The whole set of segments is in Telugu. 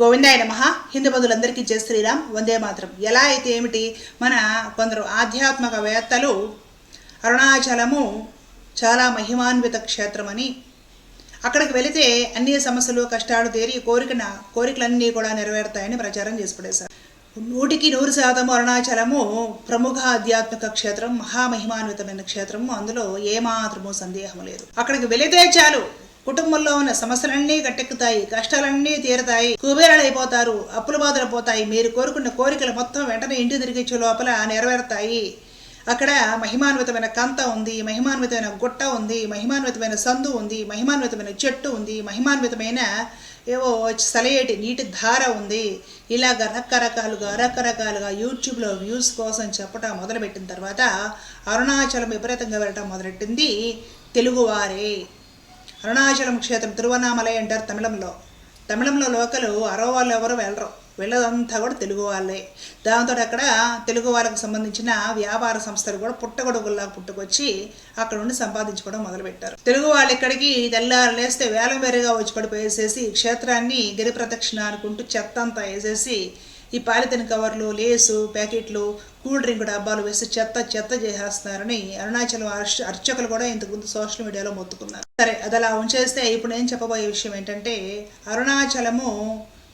గోవిందాయ నమ. హిందూ బంధువులందరికీ జయ శ్రీరామ్. వందే మాత్రం. ఎలా అయితే ఏమిటి? మన కొందరు ఆధ్యాత్మిక వేత్తలు అరుణాచలము చాలా మహిమాన్విత క్షేత్రమని. అక్కడికి వెళితే అన్ని సమస్యలు కష్టాలు తీరి కోరికన కోరికలన్నీ కూడా నెరవేరుతాయని ప్రచారం చేసి పడేశారు నూటికి నూరు శాతం అరుణాచలము ప్రముఖ ఆధ్యాత్మిక క్షేత్రం మహామహిమాన్వితమైన క్షేత్రము. అందులో ఏమాత్రము సందేహం లేదు. అక్కడికి వెళితే చాలు. కుటుంబంలో ఉన్న సమస్యలన్నీ గట్టెక్కుతాయి కష్టాలన్నీ తీరతాయి కుబేరాలైపోతారు అప్పుల బాధలు పోతాయి. మీరు కోరుకున్న కోరికలు మొత్తం వెంటనే ఇంటి తిరిగిచ్చే లోపల నెరవేరుతాయి. అక్కడ మహిమాన్వితమైన కంత ఉంది మహిమాన్వితమైన గుట్ట ఉంది మహిమాన్వితమైన సందు ఉంది మహిమాన్వితమైన చెట్టు ఉంది మహిమాన్వితమైన ఏవో సలయేటి నీటి ధార ఉంది. ఇలాగ రకరకాలుగా రకరకాలుగా యూట్యూబ్లో వ్యూస్ కోసం చెప్పటం మొదలుపెట్టిన తర్వాత అరుణాచలం విపరీతంగా వెళ్ళటం మొదలెట్టింది తెలుగువారే. అరుణాచలం క్షేత్రం తిరువన్నామలై అంటారు తమిళంలో. తమిళంలో లోకలు అరవ వాళ్ళు ఎవరు వెళ్ళరు. వెళ్ళదంతా కూడా తెలుగు వాళ్ళే. దాంతో అక్కడ తెలుగు వాళ్ళకు సంబంధించిన వ్యాపార సంస్థలు కూడా పుట్టగొడుగుల్లా పుట్టుకొచ్చి అక్కడ నుండి సంపాదించుకోవడం మొదలుపెట్టారు. తెలుగు వాళ్ళు ఇక్కడికి తెల్లారు లేస్తే వేలం వేరుగా వచ్చి పడిపోయేసేసి క్షేత్రాన్ని గిరి ప్రదక్షిణ అనుకుంటూ చెత్త అంతా వేసేసి ఈ పాలిథిన్ కవర్లు లేసు ప్యాకెట్లు కూల్ డ్రింక్ డబ్బాలు వేసి చెత్త చెత్త చేసేస్తున్నారని అరుణాచలం అర్చకులు కూడా ఇంతకుముందు సోషల్ మీడియాలో మొత్తుకున్నారు. సరే అది అలా ఉంచేస్తే ఇప్పుడు నేను చెప్పబోయే విషయం ఏంటంటే అరుణాచలము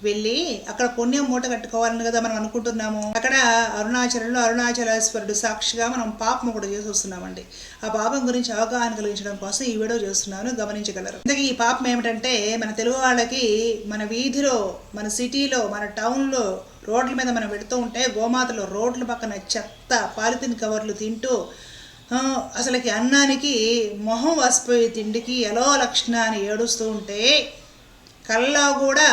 వెళ్ళి అక్కడ పుణ్యం మూట కట్టుకోవాలని కదా మనం అనుకుంటున్నాము. అక్కడ అరుణాచలంలో అరుణాచలేశ్వరుడు సాక్షిగా మనం పాపం కూడా చేసి వస్తున్నామండి. ఆ పాపం గురించి అవగాహన కలిగించడం కోసం ఈ వీడియో చేస్తున్నాను. గమనించగలరు. ఇంతకీ ఈ పాపం ఏమిటంటే మన తెలుగు వాళ్ళకి మన వీధిలో మన సిటీలో మన టౌన్లో రోడ్ల మీద మనం వెళుతూ ఉంటే గోమాతలు రోడ్ల పక్కన చెత్త పాలిథిన్ కవర్లు తింటూ అసలుకి అన్నానికి మొహం వసిపోయే తిండికి ఎలా లక్షణాన్ని ఏడుస్తూ ఉంటే కళ్ళలో కూడా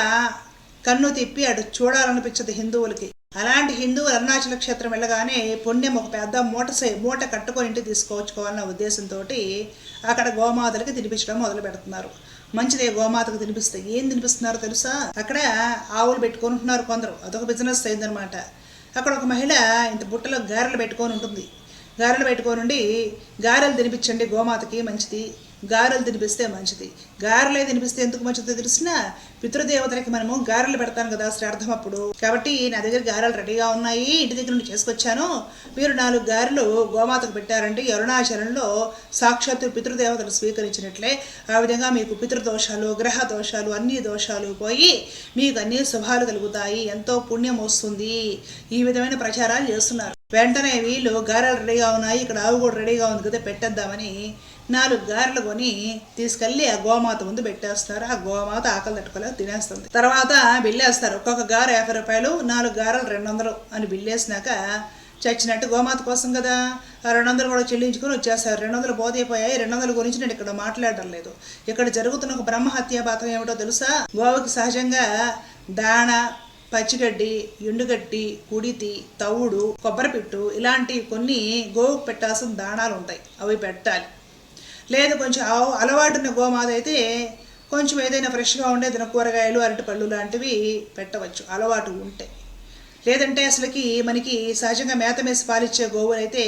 కన్ను తిప్పి అటు చూడాలనిపించదు హిందువులకి. అలాంటి హిందువులు అరుణాచల క్షేత్రం వెళ్ళగానే పుణ్యం ఒక పెద్ద మూట మూట కట్టుకొని ఇంటికి తీసుకొచ్చుకోవాలన్న ఉద్దేశంతో అక్కడ గోమాతలకి తినిపించడం మొదలు పెడుతున్నారు. మంచిదే గోమాతకు తినిపిస్తే. ఏం తినిపిస్తున్నారో తెలుసా? అక్కడ ఆవులు పెట్టుకుంటున్నారు కొందరు. అదొక బిజినెస్ అయిందనమాట. అక్కడ ఒక మహిళ ఇంత బుట్టలో గారెలు పెట్టుకొని ఉంటుంది. గారెలు పెట్టుకొని ఉండి గారెలు తినిపించండి గోమాతకి మంచిది. గారెలు తినిపిస్తే మంచిది. గారెలే తినిపిస్తే ఎందుకు మంచిదో తెలిసిన పితృదేవతలకి మనము గారెలు పెడతాను కదా శ్రార్థం అప్పుడు. కాబట్టి నా దగ్గర గారెలు రెడీగా ఉన్నాయి ఇంటి దగ్గర నుండి చేసుకొచ్చాను. మీరు నాలుగు గారెలు గోమాతకు పెట్టారంటే ఈ అరుణాచలంలో సాక్షాత్తు పితృదేవతలు స్వీకరించినట్లే. ఆ విధంగా మీకు పితృదోషాలు గ్రహ దోషాలు అన్ని దోషాలు పోయి మీకు అన్ని శుభాలు కలుగుతాయి. ఎంతో పుణ్యం వస్తుంది. ఈ విధమైన ప్రచారాలు చేస్తున్నారు. వెంటనే వీళ్ళు గారెలు రెడీగా ఉన్నాయి. ఇక్కడ ఆవు కూడా రెడీగా ఉంది కదా పెట్టేద్దామని. నాలుగు గారెలు కొని తీసుకెళ్ళి ఆ గోమాత ముందు పెట్టేస్తారు. ఆ గోమాత ఆకలి తట్టుకోలేక తినేస్తుంది. తర్వాత బిల్లేస్తారు. ఒక్కొక్క గారు యాభై రూపాయలు నాలుగు గారెలు రెండు వందలు అని బిల్లేసినాక చచ్చినట్టు గోమాత కోసం కదా. ఆ రెండు వందలు కూడా చెల్లించుకొని వచ్చేస్తారు. రెండు వందలు బోధైపోయాయి. రెండు వందల గురించి నేను ఇక్కడ మాట్లాడడం లేదు. ఇక్కడ జరుగుతున్న ఒక బ్రహ్మహత్యా పాతం ఏమిటో తెలుసా? గోవుకి సహజంగా దాణ పచ్చిగడ్డి ఎండుగడ్డి కుడితి తవుడు కొబ్బరిపిట్టు ఇలాంటి కొన్ని గోవుకు పెట్టాల్సిన దాణాలు ఉంటాయి. అవి పెట్టాలి. లేదు కొంచెం అలవాటున్న గోమాత అయితే కొంచెం ఏదైనా ఫ్రెష్గా ఉండే ఏదైనా కూరగాయలు అరటిపళ్ళు లాంటివి పెట్టవచ్చు. అలవాటు ఉంటే. లేదంటే అసలుకి మనకి సహజంగా మేత మేసి పాలిచ్చే గోవులు అయితే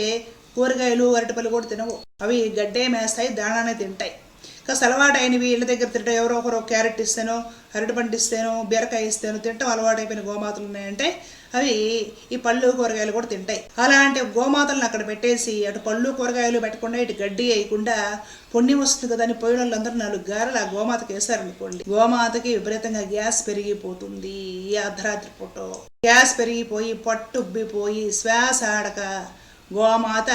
కూరగాయలు అరటిపళ్ళు కూడా తినవు. అవి గడ్డే మేస్తాయి దాణానే తింటాయి. కాస్త అలవాటు అయినవి ఇళ్ళ దగ్గర తింటే ఎవరో ఒకరు క్యారెట్ ఇస్తేనో అరటిపండు ఇస్తేనో బీరకాయ ఇస్తేనో తింటాం అలవాటు అయిపోయిన గోమాతలు ఉన్నాయంటే అవి ఈ పళ్ళు కూరగాయలు కూడా తింటాయి. అలాంటి గోమాతలను అక్కడ పెట్టేసి అటు పళ్ళు కూరగాయలు పెట్టకుండా ఇటు గడ్డి వేయకుండా పుణ్యం వస్తుంది కదా అని పోయిన వాళ్ళందరూ నాలుగు గారెలు ఆ గోమాతకి వేశారనుకోండి. గోమాతకి విపరీతంగా గ్యాస్ పెరిగిపోతుంది ఈ అర్ధరాత్రి పూట. గ్యాస్ పెరిగిపోయి పట్టుబ్బిపోయి శ్వాస ఆడక గోమాత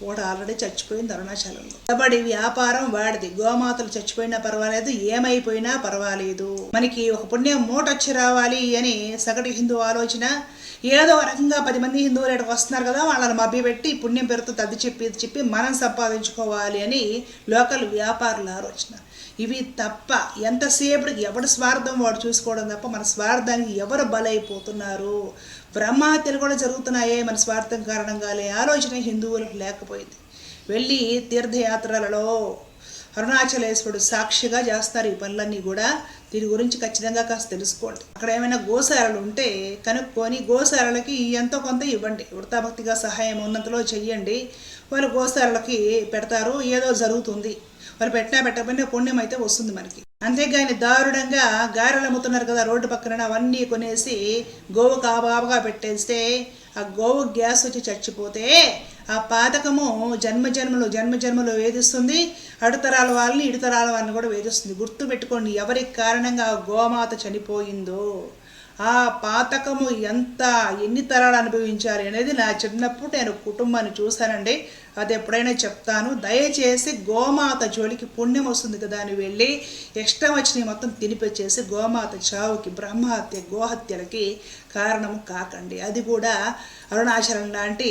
కూడా ఆల్రెడీ చచ్చిపోయింది అరుణాచలంలో కబడ్డీ వ్యాపారం వాడిది. గోమాతలు చచ్చిపోయినా పర్వాలేదు ఏమైపోయినా పర్వాలేదు. మనకి ఒక పుణ్యం మూట వచ్చి రావాలి అని సగటు హిందూ ఆలోచన. ఏదో రకంగా పది మంది హిందువులు ఇక్కడికి వస్తున్నారు కదా వాళ్ళని మభ్య పెట్టి పుణ్యం పేరుతో తద్ది చెప్పి ఇది చెప్పి మనం సంపాదించుకోవాలి అని లోకల్ వ్యాపారుల ఆలోచన. ఇవి తప్ప ఎంతసేపటికి ఎవరి స్వార్థం వాడు చూసుకోవడం తప్ప మన స్వార్థానికి ఎవరు బలైపోతున్నారు? బ్రహ్మహత్యలు కూడా జరుగుతున్నాయే మన స్వార్థం కారణంగానే ఆలోచన హిందువులకు లేకపోయింది వెళ్ళి తీర్థయాత్రలలో అరుణాచలేశ్వరుడు సాక్షిగా చేస్తారు ఈ పనులన్నీ కూడా. దీని గురించి ఖచ్చితంగా కాస్త తెలుసుకోండి. అక్కడ ఏమైనా గోశాలలు ఉంటే కనుక్కొని గోశాలలకి ఎంతో కొంత ఇవ్వండి. వృతాభక్తిగా సహాయం ఉన్నంతలో చెయ్యండి. వాళ్ళు గోశాలలకి పెడతారు. ఏదో జరుగుతుంది. వాళ్ళు పెట్టినా పెట్టకపోయినా పుణ్యం అయితే వస్తుంది మనకి. అంతేగాని దారుణంగా గారెలు అమ్ముతున్నారు కదా రోడ్డు పక్కన అవన్నీ కొనేసి గోవు కాబాబుగా పెట్టేస్తే ఆ గోవు గ్యాస్ వచ్చి చచ్చిపోతే ఆ పాతకము జన్మ జన్మజన్మలు జన్మ వేధిస్తుంది. అడుతరాల వాళ్ళని ఇడుతరాల వాళ్ళని కూడా వేధిస్తుంది. గుర్తు పెట్టుకోండి ఎవరి కారణంగా ఆ గోమాత చనిపోయిందో ఆ పాతకము ఎంత ఎన్ని తరాలు అనుభవించారు అనేది నా చిన్నప్పుడు నేను కుటుంబాన్ని చూశానండి. అది ఎప్పుడైనా చెప్తాను. దయచేసి గోమాత జోలికి పుణ్యం వస్తుంది కదా అని వెళ్ళి ఇష్టం వచ్చినవి మొత్తం తినిపించేసి గోమాత చావుకి బ్రహ్మహత్య గోహత్యలకి కారణం కాకండి. అది కూడా అరుణాచలం లాంటి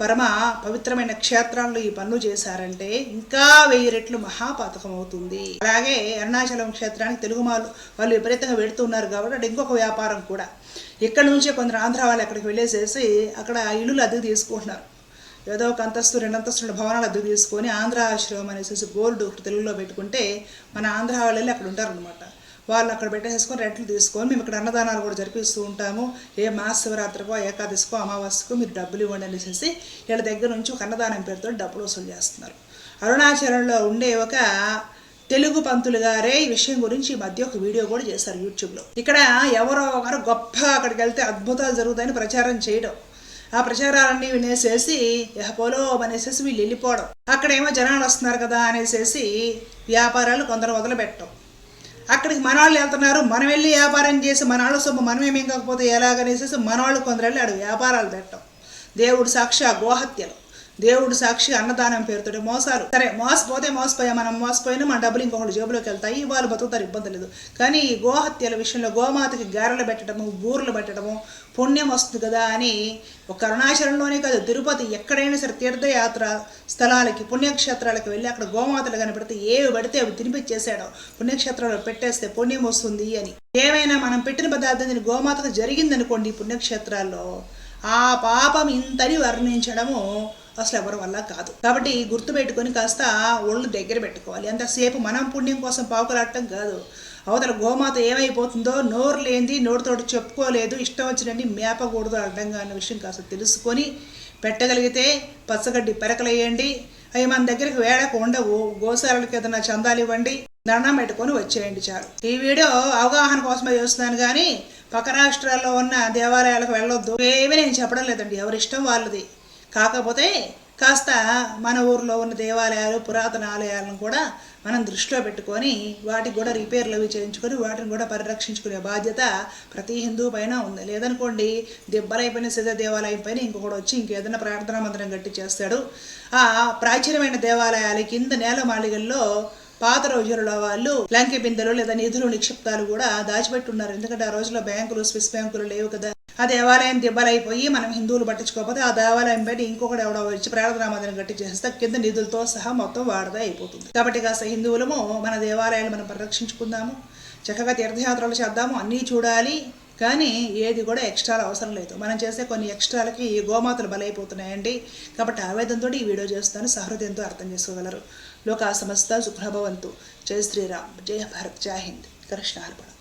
పరమ పవిత్రమైన క్షేత్రాల్లో ఈ పనులు చేశారంటే ఇంకా వెయ్యి రెట్లు మహాపాతకం అవుతుంది. అలాగే అరుణాచలం క్షేత్రానికి తెలుగు వాళ్ళు వాళ్ళు విపరీతంగా పెడుతున్నారు కాబట్టి అది ఇంకొక వ్యాపారం కూడా. ఇక్కడ నుంచే కొందరు ఆంధ్ర వాళ్ళు అక్కడికి వెళ్ళేసేసి అక్కడ ఇల్లులు అద్దెకు తీసుకుంటున్నారు. ఏదో ఒక అంతస్తు రెండు అంతస్తుల భవనాలు అద్దెకు తీసుకొని ఆంధ్ర ఆశ్రమం అనేసి బోర్డు ఒకటి తెలుగులో పెట్టుకుంటే మన ఆంధ్ర వాళ్ళు వెళ్ళి అక్కడ ఉంటారనమాట వాళ్ళు అక్కడ పెట్టేసుకొని రెంట్లు తీసుకొని మేము ఇక్కడ అన్నదానాలు కూడా జరిపిస్తూ ఉంటాము. ఏ మహాశివరాత్రికో ఏకాదశికో అమావాస్యకో మీరు డబ్బులు ఇవ్వండి అనేసి వీళ్ళ దగ్గర నుంచి ఒక అన్నదానం పేరుతో డబ్బులు వసూలు చేస్తున్నారు. అరుణాచలంలో ఉండే ఒక తెలుగు పంతులు గారే ఈ విషయం గురించి ఈ మధ్య ఒక వీడియో కూడా చేశారు యూట్యూబ్లో. ఇక్కడ ఎవరో ఒకరు గొప్ప అక్కడికి వెళ్తే అద్భుతాలు జరుగుతాయని ప్రచారం చేయడం. ఆ ప్రచారాలన్నీ వినేసేసి పోలో అనేసేసి వీళ్ళు వెళ్ళిపోవడం. అక్కడేమో జనాలు వస్తున్నారు కదా అనేసేసి వ్యాపారాలు కొందరు వదిలిపెట్టడం అక్కడికి మన వాళ్ళు వెళ్తున్నారు. మనం వెళ్ళి వ్యాపారం చేసి మన వాళ్ళ సొమ్ము మనం ఏమేం కాకపోతే ఎలాగనేసేసి మన వాళ్ళు కొందరు వెళ్ళి అడుగు వ్యాపారాలు పెట్టడం. దేవుడు సాక్షి ఆ గోహత్యలు. దేవుడు సాక్షి అన్నదానం పేరుతో మోసాలు. సరే మోసపోతే మోసపోయా మనం మోసపోయినా మన డబ్బులు ఇంకొకటి జేబులోకి వెళ్తాయి వాళ్ళు బతుకుతారు ఇబ్బంది లేదు. కానీ ఈ గోహత్యల విషయంలో గోమాతకి గారెలు పెట్టడము బూరలు పెట్టడము పుణ్యం వస్తుంది కదా అని ఒక అరుణాచలంలోనే కాదు తిరుపతి ఎక్కడైనా సరే తీర్థయాత్ర స్థలాలకి పుణ్యక్షేత్రాలకు వెళ్ళి అక్కడ గోమాతలు కనిపెడితే ఏవి పడితే అవి తినిపించేసాడు పుణ్యక్షేత్రాలు పెట్టేస్తే పుణ్యం వస్తుంది అని. ఏమైనా మనం పెట్టిన పదార్థం గోమాతకు జరిగిందనుకోండి పుణ్యక్షేత్రాల్లో ఆ పాపం ఇంతని వర్ణించడము అసలు ఎవరి వల్ల కాదు. కాబట్టి గుర్తుపెట్టుకొని కాస్త ఒళ్ళు దగ్గర పెట్టుకోవాలి. ఎంతసేపు మనం పుణ్యం కోసం పావుకలాడటం కాదు. అవతల గోమాత ఏమైపోతుందో నోరు లేనిది నోటితోటి చెప్పుకోలేదు. ఇష్టం వచ్చినన్ని మేపకూడదు అడ్డంగా అన్న విషయం కాస్త తెలుసుకొని పెట్టగలిగితే పచ్చగడ్డి పెరకలేయండి. అవి మన దగ్గరికి వేళకు ఉండవు. గోశాలకి ఏదైనా చందాలు ఇవ్వండి. దండం పెట్టుకొని వచ్చేయండి చాలు. ఈ వీడియో అవగాహన కోసమే చేస్తున్నాను కానీ పక్క రాష్ట్రాల్లో ఉన్న దేవాలయాలకు వెళ్ళొద్దు. ఏమీ నేను చెప్పడం లేదండి. ఎవరి ఇష్టం వాళ్ళది. కాకపోతే కాస్త మన ఊర్లో ఉన్న దేవాలయాలు పురాతన ఆలయాలను కూడా మనం దృష్టిలో పెట్టుకొని వాటికి కూడా రిపేర్లు అవి చేయించుకొని వాటిని కూడా పరిరక్షించుకునే బాధ్యత ప్రతి హిందూ పైన ఉంది. లేదనుకోండి దెబ్బలైపోయిన సిద్ధ దేవాలయం పైన ఇంకొకటి వచ్చి ఇంకేదైనా ప్రార్థనా మందిరం గట్టి చేస్తాడు. ఆ ప్రాచీనమైన దేవాలయాల కింద నేల మాళిగల్లో పాత రోజులలో వాళ్ళు లంకె బిందెలు లేదా నిధులు నిక్షిప్తాలు కూడా దాచిపెట్టున్నారు. ఎందుకంటే ఆ రోజుల్లో బ్యాంకులు స్విస్ బ్యాంకులు లేవు కదా. ఆ దేవాలయం దెబ్బలైపోయి మనం హిందువులు పట్టించుకోకపోతే ఆ దేవాలయం బయట ఇంకొకటి ఎవడో వచ్చి ప్రార్థనా మందిరం కట్టి చేస్తే కింద నిధులతో సహా మొత్తం వాడదా అయిపోతుంది. కాబట్టి కాస్త హిందువులము మన దేవాలయాలు మనం పరిరక్షించుకుందాము చక్కగా తీర్థయాత్రలు చేద్దాము అన్నీ చూడాలి. కానీ ఏది కూడా ఎక్స్ట్రాలు అవసరం లేదు. మనం చేసే కొన్ని ఎక్స్ట్రాలకి ఈ గోమాతలు బలైపోతున్నాయండి. కాబట్టి ఆవేదంతో ఈ వీడియో చేస్తాను. సహృదయంతో అర్థం చేసుకోగలరు. లోకా సమస్త సుఖభవంతు జై శ్రీరామ్. జయ భారత్. జై హింద్. కృష్ణ అర్పణ.